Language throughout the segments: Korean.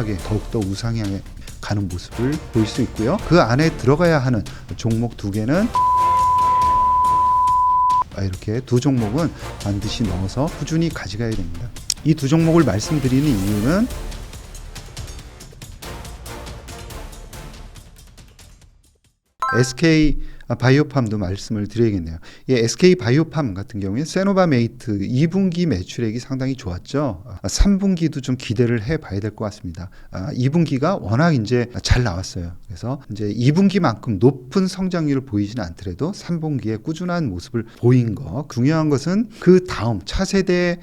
우상하게 더욱더 우상향에 가는 모습을 보일 수 있고요. 그 안에 들어가야 하는 종목 두 개는 아, 이렇게 두 종목은 반드시 넣어서 꾸준히 가져가야 됩니다. 이 두 종목을 말씀드리는 이유는 SK 바이오팜도 말씀을 드려야겠네요. 이 SK 바이오팜 같은 경우에 세노바메이트 2분기 매출액이 상당히 좋았죠. 3분기도 좀 기대를 해 봐야 될 것 같습니다. 2분기가 워낙 이제 잘 나왔어요. 그래서 이제 2분기만큼 높은 성장률을 보이지는 않더라도 3분기에 꾸준한 모습을 보인 거. 중요한 것은 그 다음 차세대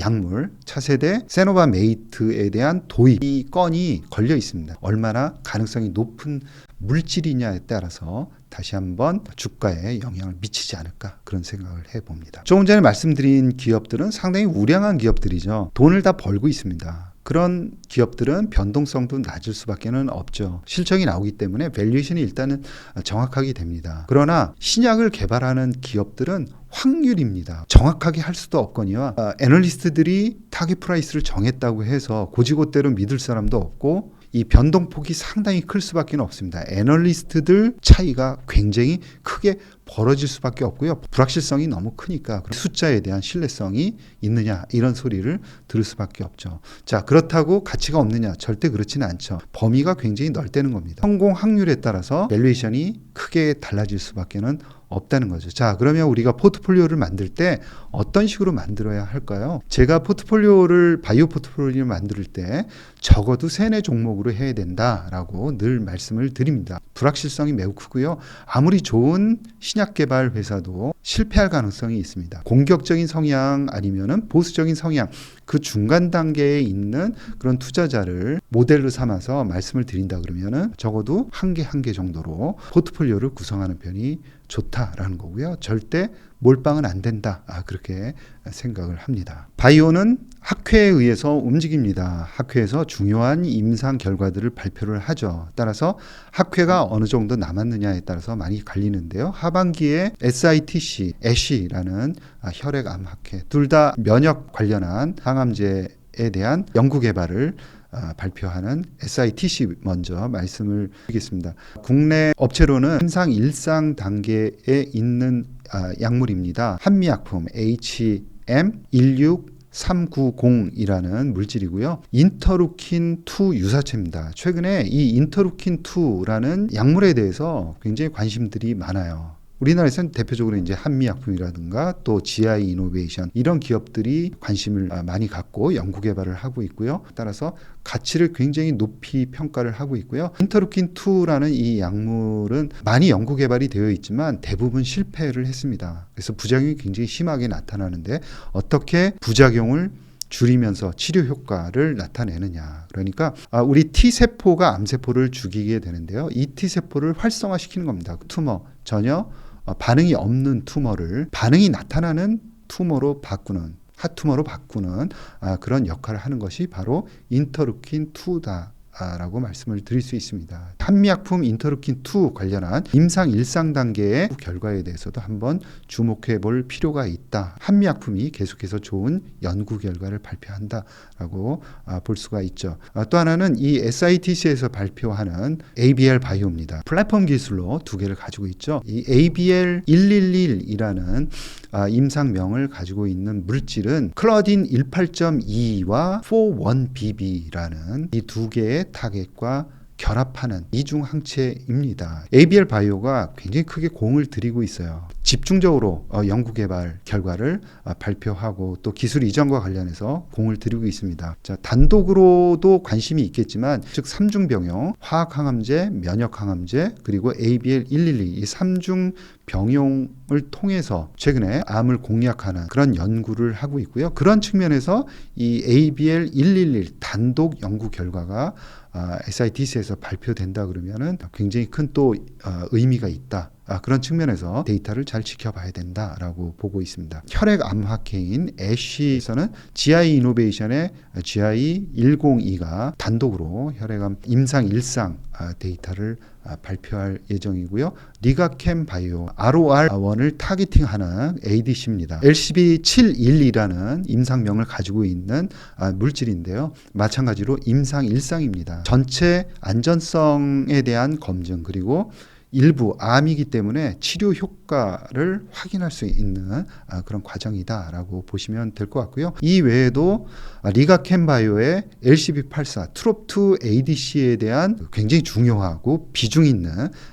약물 차세대 세노바메이트에 대한 도입 이 건이 걸려 있습니다. 얼마나 가능성이 높은 물질이냐에 따라서 다시 한번 주가에 영향을 미치지 않을까 그런 생각을 해봅니다. 조금 전에 말씀드린 기업들은 상당히 우량한 기업들이죠. 돈을 다 벌고 있습니다. 그런 기업들은 변동성도 낮을 수밖에는 없죠. 실적이 나오기 때문에 밸류에이션이 일단은 정확하게 됩니다. 그러나 신약을 개발하는 기업들은 확률입니다. 정확하게 할 수도 없거니와 어, 애널리스트들이 타겟 프라이스를 정했다고 해서 고지고대로 믿을 사람도 없고 이 변동폭이 상당히 클 수밖에 없습니다. 애널리스트들 차이가 굉장히 크게 벌어질 수밖에 없고요. 불확실성이 너무 크니까 숫자에 대한 신뢰성이 있느냐 이런 소리를 들을 수밖에 없죠. 자 그렇다고 가치가 없느냐 절대 그렇지는 않죠. 범위가 굉장히 넓다는 겁니다. 성공 확률에 따라서 밸류에이션이 크게 달라질 수밖에는 없다는 거죠. 자, 그러면 우리가 포트폴리오를 만들 때 어떤 식으로 만들어야 할까요? 제가 포트폴리오를 바이오 포트폴리오를 만들 때 적어도 세네 종목으로 해야 된다라고 늘 말씀을 드립니다. 불확실성이 매우 크고요. 아무리 좋은 신약 개발 회사도 실패할 가능성이 있습니다. 공격적인 성향 아니면은 보수적인 성향 그 중간 단계에 있는 그런 투자자를 모델로 삼아서 말씀을 드린다 그러면은 적어도 한 개 한 개 정도로 포트폴리오를 구성하는 편이 좋다라는 거고요. 절대 몰빵은 안 된다. 아, 그렇게 생각을 합니다. 바이오는 학회에 의해서 움직입니다. 학회에서 중요한 임상 결과들을 발표를 하죠. 따라서 학회가 어느 정도 남았느냐에 따라서 많이 갈리는데요. 하반기에 SITC, 애쉬라는 아, 혈액암 학회 둘 다 면역 관련한 항암제 에 대한 연구 개발을 아, 발표하는 SITC 먼저 말씀을 드리겠습니다. 국내 업체로는 임상 일상 단계에 있는 아, 약물입니다. 한미약품 HM 16 390이라는 물질이고요. 인터루킨 2 유사체입니다. 최근에 이 인터루킨 2라는 약물에 대해서 굉장히 관심들이 많아요. 우리나라에서는 대표적으로 이제 한미약품이라든가 또 GI 이노베이션 이런 기업들이 관심을 아, 많이 갖고 연구 개발을 하고 있고요. 따라서 가치를 굉장히 높이 평가를 하고 있고요. 인터루킨 2라는 이 약물은 많이 연구 개발이 되어 있지만 대부분 실패를 했습니다. 그래서 부작용이 굉장히 심하게 나타나는데 어떻게 부작용을 줄이면서 치료 효과를 나타내느냐. 그러니까 아, 우리 T 세포가 암 세포를 죽이게 되는데요. 이 T 세포를 활성화시키는 겁니다. 투머 전혀 어, 반응이 없는 투머를 반응이 나타나는 투머로 바꾸는 핫투머로 바꾸는 아, 그런 역할을 하는 것이 바로 인터루킨 2다. 라고 말씀을 드릴 수 있습니다. 한미약품 인터루킨 2 관련한 임상 일상 단계의 결과에 대해서도 한번 주목해 볼 필요가 있다. 한미약품이 계속해서 좋은 연구 결과를 발표한다라고 아, 볼 수가 있죠. 아, 또 하나는 이 SITC에서 발표하는 ABL 바이오입니다. 플랫폼 기술로 두 개를 가지고 있죠. 이 ABL 111이라는 아, 임상명을 가지고 있는 물질은 클러딘 18.2와 41BB라는 이 두 개의 타겟과 결합하는 이중 항체입니다. ABL 바이오가 굉장히 크게 공을 들이고 있어요. 집중적으로 어, 연구 개발 결과를 어, 발표하고 또 기술 이전과 관련해서 공을 들이고 있습니다. 자, 단독으로도 관심이 있겠지만 즉 삼중 병용, 화학 항암제, 면역 항암제, 그리고 ABL 112 이 삼중 병용을 통해서 최근에 암을 공략하는 그런 연구를 하고 있고요. 그런 측면에서 이 ABL 111 단독 연구 결과가 아, SITC에서 발표된다 그러면은 굉장히 큰또 어, 의미가 있다. 아, 그런 측면에서 데이터를 잘 지켜봐야 된다라고 보고 있습니다. 혈액 암학회인 애쉬에서는 GI 이노베이션의 GI 102가 단독으로 혈액암 임상 일상 아, 데이터를 아, 발표할 예정이고요. 리가캠 바이오 ROR1을 타겟팅하는 ADC입니다. LCB71이라는 임상명을 가지고 있는 아, 물질인데요. 마찬가지로 임상 일상입니다. 전체 안전성에 대한 검증 그리고 일부 암이기 때문에 치료 효과를 확인할 수 있는 아, 그런 과정이다라고 보시면 될 것 같고요. 이 외에도 아, 리가캠바이오의 LCB84 트롭2 ADC에 대한 굉장히 중요하고 비중 있는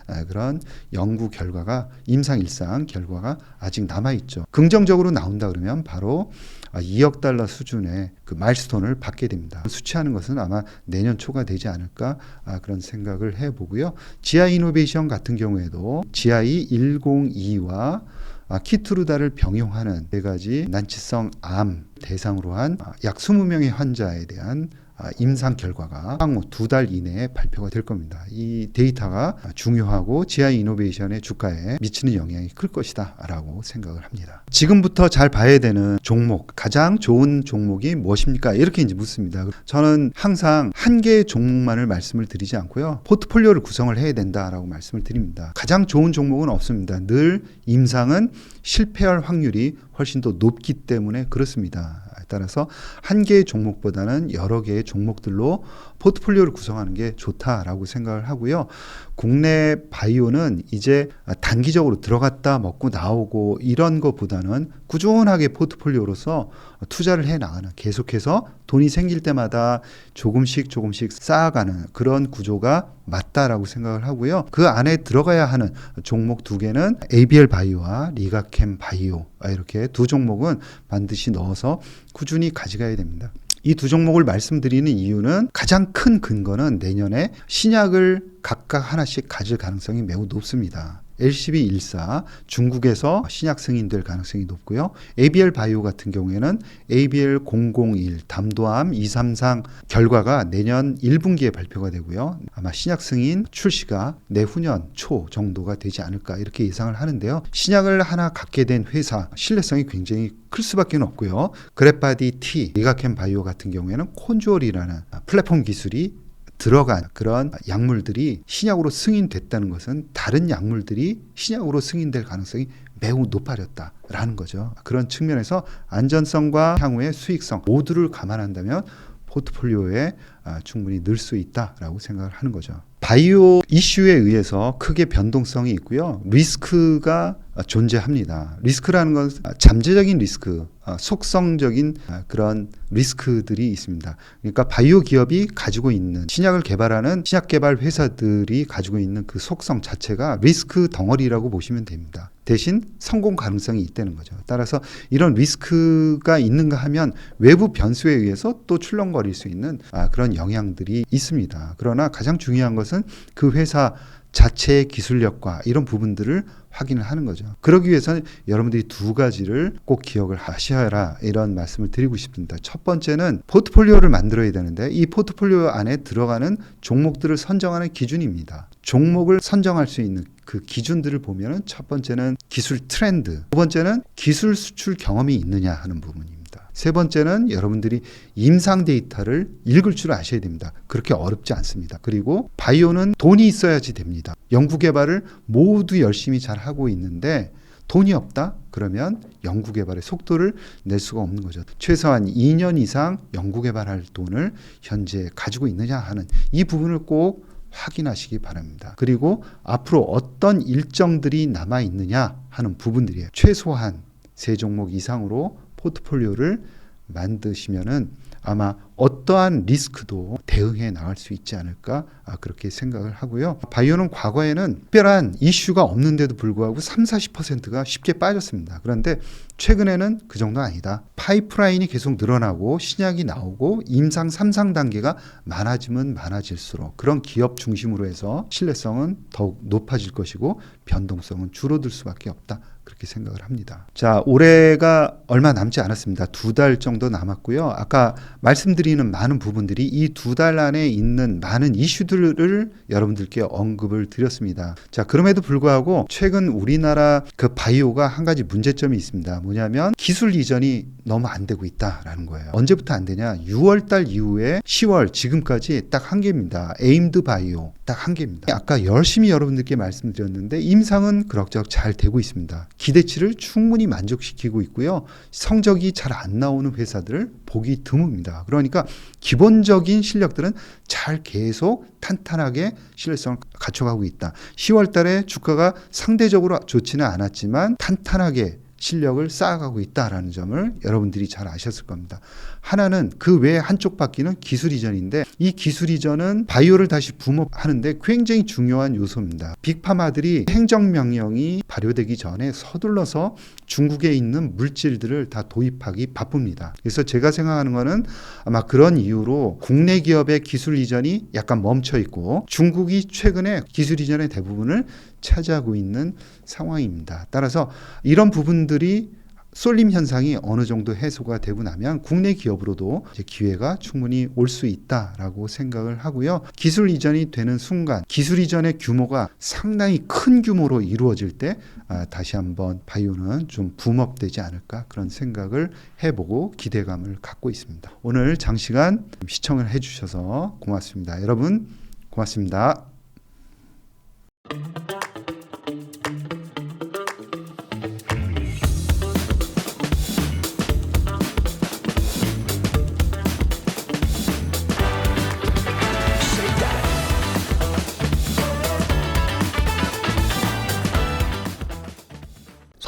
아, 그런 연구 결과가 임상 일상 결과가 아직 남아 있죠. 긍정적으로 나온다 그러면 바로 아, 2억 달러 수준의 그 마일스톤을 받게 됩니다. 수치하는 것은 아마 내년 초가 되지 않을까 아, 그런 생각을 해보고요. GI 이노베이션 같은 경우에도 GI 102와 아, 키트루다를 병용하는 네 가지 난치성 암 대상으로 한 약 20명의 환자에 대한 아, 임상 결과가 향후 두 달 이내에 발표가 될 겁니다. 이 데이터가 중요하고 GI 이노베이션의 주가에 미치는 영향이 클 것이다라고 생각을 합니다. 지금부터 잘 봐야 되는 종목, 가장 좋은 종목이 무엇입니까? 이렇게 이제 묻습니다. 저는 항상 한 개의 종목만을 말씀을 드리지 않고요. 포트폴리오를 구성을 해야 된다라고 말씀을 드립니다. 가장 좋은 종목은 없습니다. 늘 임상은 실패할 확률이 훨씬 더 높기 때문에 그렇습니다. 따라서 한 개의 종목보다는 여러 개의 종목들로 포트폴리오를 구성하는 게 좋다라고 생각을 하고요. 국내 바이오는 이제 단기적으로 들어갔다 먹고 나오고 이런 것보다는 꾸준하게 포트폴리오로서 투자를 해 나가는 계속해서 돈이 생길 때마다 조금씩 조금씩 쌓아가는 그런 구조가 맞다라고 생각을 하고요. 그 안에 들어가야 하는 종목 두 개는 ABL 바이오와 리가캠 바이오 이렇게 두 종목은 반드시 넣어서 꾸준히 가져가야 됩니다. 이 두 종목을 말씀드리는 이유는 가장 큰 근거는 내년에 신약을 각각 하나씩 가질 가능성이 매우 높습니다. LCB14 중국에서 신약 승인될 가능성이 높고요. ABL 바이오 같은 경우에는 ABL 001 담도암 233 결과가 내년 1분기에 발표가 되고요. 아마 신약 승인 출시가 내후년 초 정도가 되지 않을까 이렇게 예상을 하는데요. 신약을 하나 갖게 된 회사 신뢰성이 굉장히 클 수밖에 없고요. 그래파디 T, 리가캠 바이오 같은 경우에는 콘주얼이라는 플랫폼 기술이 들어간 그런 약물들이 신약으로 승인됐다는 것은 다른 약물들이 신약으로 승인될 가능성이 매우 높아졌다라는 거죠. 그런 측면에서 안전성과 향후의 수익성 모두를 감안한다면 포트폴리오에 아, 충분히 넣을 수 있다라고 생각을 하는 거죠. 바이오 이슈에 의해서 크게 변동성이 있고요. 리스크가 존재합니다. 리스크라는 건 잠재적인 리스크, 아, 속성적인 아, 그런 리스크들이 있습니다. 그러니까 바이오 기업이 가지고 있는 신약을 개발하는 신약 개발 회사들이 가지고 있는 그 속성 자체가 리스크 덩어리라고 보시면 됩니다. 대신 성공 가능성이 있다는 거죠. 따라서 이런 리스크가 있는가 하면 외부 변수에 의해서 또 출렁거릴 수 있는 아, 그런 영향들이 있습니다. 그러나 가장 중요한 것은 그 회사 자체의 기술력과 이런 부분들을 확인을 하는 거죠. 그러기 위해서는 여러분들이 두 가지를 꼭 기억을 하셔라 이런 말씀을 드리고 싶습니다. 첫 번째는 포트폴리오를 만들어야 되는데 이 포트폴리오 안에 들어가는 종목들을 선정하는 기준입니다. 종목을 선정할 수 있는 그 기준들을 보면은 첫 번째는 기술 트렌드, 두 번째는 기술 수출 경험이 있느냐 하는 부분입니다. 세 번째는 여러분들이 임상 데이터를 읽을 줄 아셔야 됩니다. 그렇게 어렵지 않습니다. 그리고 바이오는 돈이 있어야지 됩니다. 연구 개발을 모두 열심히 잘 하고 있는데 돈이 없다? 그러면 연구 개발의 속도를 낼 수가 없는 거죠. 최소한 2년 이상 연구 개발할 돈을 현재 가지고 있느냐 하는 이 부분을 꼭 확인하시기 바랍니다. 그리고 앞으로 어떤 일정들이 남아 있느냐 하는 부분들이에요. 최소한 세 종목 이상으로 포트폴리오를 만드시면은 아마 어떠한 리스크도 대응해 나갈 수 있지 않을까 아, 그렇게 생각을 하고요. 바이오는 과거에는 특별한 이슈가 없는데도 불구하고 3, 40%가 쉽게 빠졌습니다. 그런데 최근에는 그 정도 아니다. 파이프라인이 계속 늘어나고 신약이 나오고 임상 3상 단계가 많아지면 많아질수록 그런 기업 중심으로 해서 신뢰성은 더욱 높아질 것이고 변동성은 줄어들 수밖에 없다. 그렇게 생각을 합니다. 자, 올해가 얼마 남지 않았습니다. 두 달 정도 남았고요. 아까 말씀드리는 많은 부분들이 이 두 달 안에 있는 많은 이슈들을 여러분들께 언급을 드렸습니다. 자, 그럼에도 불구하고 최근 우리나라 그 바이오가 한 가지 문제점이 있습니다. 뭐냐면 기술 이전이 너무 안 되고 있다라는 거예요. 언제부터 안 되냐? 6월 달 이후에 10월 지금까지 딱 한 개입니다. 에임드 바이오 딱 한 개입니다. 아까 열심히 여러분들께 말씀드렸는데 임상은 그럭저럭 잘 되고 있습니다. 기대치를 충분히 만족시키고 있고요. 성적이 잘 안 나오는 회사들을 보기 드뭅니다. 그러니까 기본적인 실력들은 잘 계속 탄탄하게 신뢰성을 갖춰가고 있다. 10월 달에 주가가 상대적으로 좋지는 않았지만 탄탄하게 실력을 쌓아가고 있다라는 점을 여러분들이 잘 아셨을 겁니다. 하나는 그 외에 한쪽 바퀴는 기술 이전인데 이 기술 이전은 바이오를 다시 붐업하는데 굉장히 중요한 요소입니다. 빅파마들이 행정명령이 발효되기 전에 서둘러서 중국에 있는 물질들을 다 도입하기 바쁩니다. 그래서 제가 생각하는 거는 아마 그런 이유로 국내 기업의 기술 이전이 약간 멈춰 있고 중국이 최근에 기술 이전의 대부분을 차지하고 있는 상황입니다. 따라서 이런 부분들 이 쏠림 현상이 어느 정도 해소가 되고 나면 국내 기업으로도 기회가 충분히 올 수 있다라고 생각을 하고요. 기술 이전이 되는 순간 기술 이전의 규모가 상당히 큰 규모로 이루어질 때 아, 다시 한번 바이오는 좀 붐업되지 않을까 그런 생각을 해보고 기대감을 갖고 있습니다. 오늘 장시간 시청을 해주셔서 고맙습니다. 여러분 고맙습니다.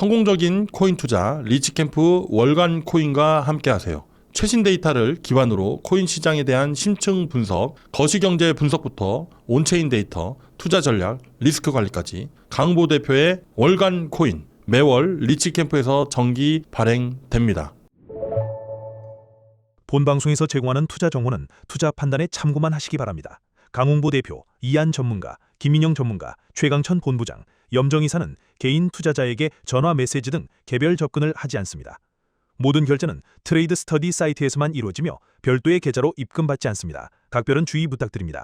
성공적인 코인 투자 리치캠프 월간 코인과 함께 하세요. 최신 데이터를 기반으로 코인 시장에 대한 심층 분석, 거시경제 분석부터 온체인 데이터, 투자 전략, 리스크 관리까지 강보 대표의 월간 코인 매월 리치캠프에서 정기 발행됩니다. 본 방송에서 제공하는 투자 정보는 투자 판단에 참고만 하시기 바랍니다. 강홍보 대표, 이한 전문가, 김민영 전문가, 최강천 본부장, 염정 이사는 개인 투자자에게 전화 메시지 등 개별 접근을 하지 않습니다. 모든 결제는 트레이드 스터디 사이트에서만 이루어지며 별도의 계좌로 입금받지 않습니다. 각별한 주의 부탁드립니다.